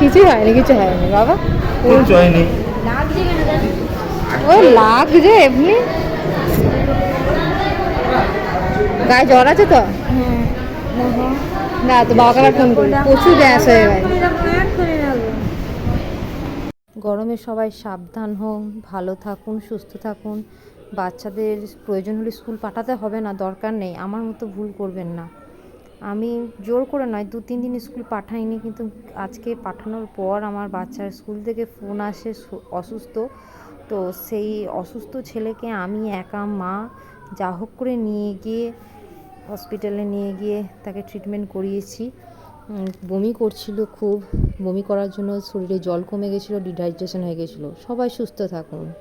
কিছু হয়নি কিছু হয়নি বাবা। হয়নি। ও লাগছে এমনি। গায়ে জ্বর আছে তো? না তো বাবাকে ফোন করি। প্রচুর গ্যাস হয়ে গেছে। গরমে সবাই সাবধান হোন, ভালো থাকুন, সুস্থ থাকুন। বাচ্চাদের প্রয়োজন হলে স্কুল পাঠাতে হবে না, দরকার নেই। আমার মতো ভুল করবেন না। আমি জোর করে নয়, দু, তিন দিন স্কুল পাঠাইনি, কিন্তু আজকে পাঠানোর পর আমার বাচ্চার স্কুল থেকে ফোন আসে অসুস্থ। তো সেই অসুস্থ ছেলেকে আমি একা মা যা হোক করে নিয়ে গিয়ে, হসপিটালে নিয়ে গিয়ে তাকে ট্রিটমেন্ট করিয়েছি। বমি করছিল খুব। বমি করার জন্য শরীরে জল কমে গেছিল ডিহাইড্রেশন হয়ে গেছিল। সবাই সুস্থ থাকুন।